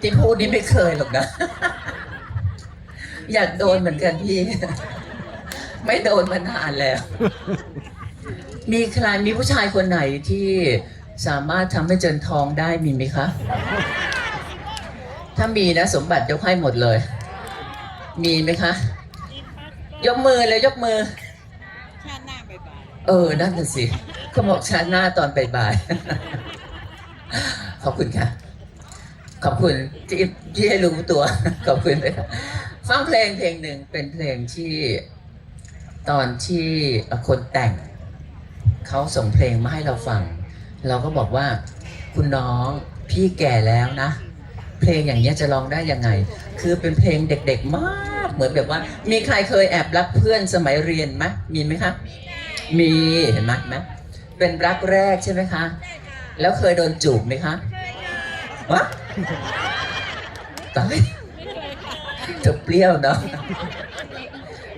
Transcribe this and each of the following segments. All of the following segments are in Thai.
ที่พูดนี่ไม่เคยหรอกนะ อยากโดนเหมือนกันพี่ ไม่โดนมานานแล้ว มีใครมีผู้ชายคนไหนที่สามารถทำให้เจนทองได้มีไหมคะ ถ้ามีนะ สมบัติยกให้หมดเลย มีไหมคะ ยกมือเลยยกมือ ชาติหน้าบ่ายเออ นั่นน่ะสิเขาบอกชาติหน้าตอนบ่ายๆขอบคุณค่ะ ขอบคุณที่ที่ให้รู้ตัว ขอบคุณเลยค่ะฟังเพลงเพลงหนึ่งเป็นเพลงที่ตอนที่คนแต่ง เขาส่งเพลงมาให้เราฟัง เราก็บอกว่าคุณน้องพี่แก่แล้วนะ เพลงอย่างนี้จะร้องได้ยังไง คือเป็นเพลงเด็กๆมาก เหมือนแบบว่า มีใครเคยแอบรักเพื่อนสมัยเรียนไหมมีไหมคะมีเห็นไหมไหมเป็นรักแรกใช่ไหมคะ แล้วเคยโดนจูบไหมคะวะ ตายเธอเปรี้ยวเนาะ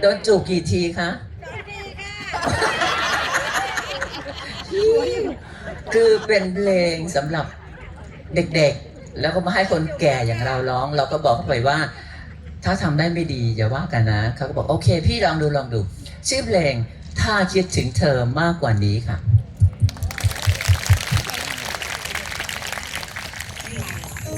โดนจูบกี่ทีคะ คือเป็นเพลงสำหรับเด็กๆ แล้วก็มาให้คนแก่อย่างเราร้อง เราก็บอกเขาไปว่า ถ้าทำได้ไม่ดีอย่าว่ากันนะเขาก็บอกโอเค พี่ลองดูลองดู ชื่อเพลงถ้าคิดถึงเธอมากกว่านี้ค่ะ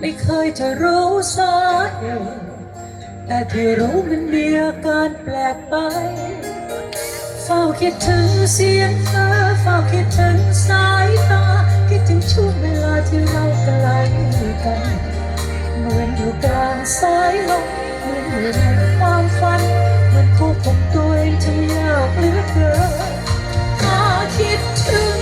ไม่เคยจะรู้สาเหตุแต่ที่รู้มันมีอาการแปลกไป เฝ้าคิดถึงเสียงเธอ เฝ้าคิดถึงสายตา คิดถึงช่วงเวลาที่เราใกลกันเหมือนอยู่กลางสายลมเหมือนอยู่ในความฝันเหมือนควบคุมตัวเองที่ยากเหลือเกินถ้าคิดถึง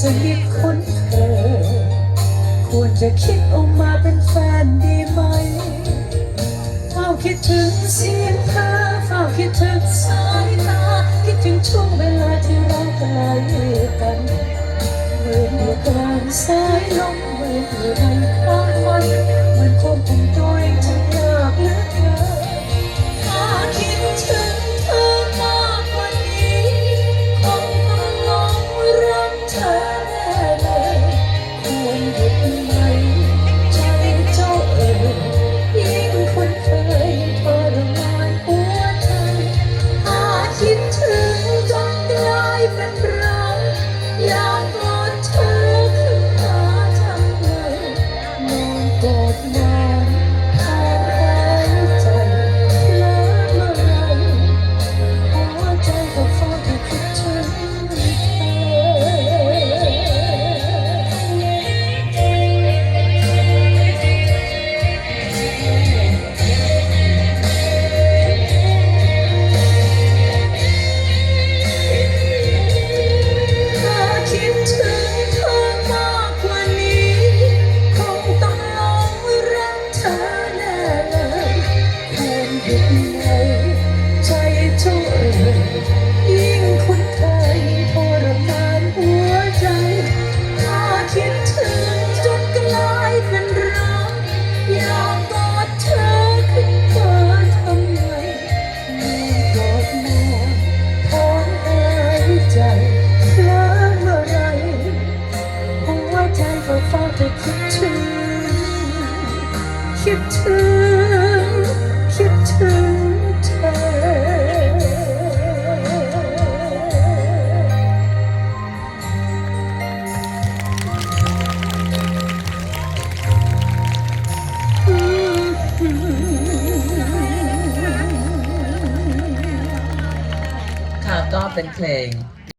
สนิทคนเคยควรจะคิดออกมาเป็นแฟนดีไหมเฝ้าคิดถึงเสียงเธอเฝ้าคิดถึงสายตา คิดถึงช่วงเวลาที่เราไกลกันเหมือนอยู่กลางสายลมเหมือนอยู่ในความฝัน เพียงไหนใจเท่าไเป็นเพลง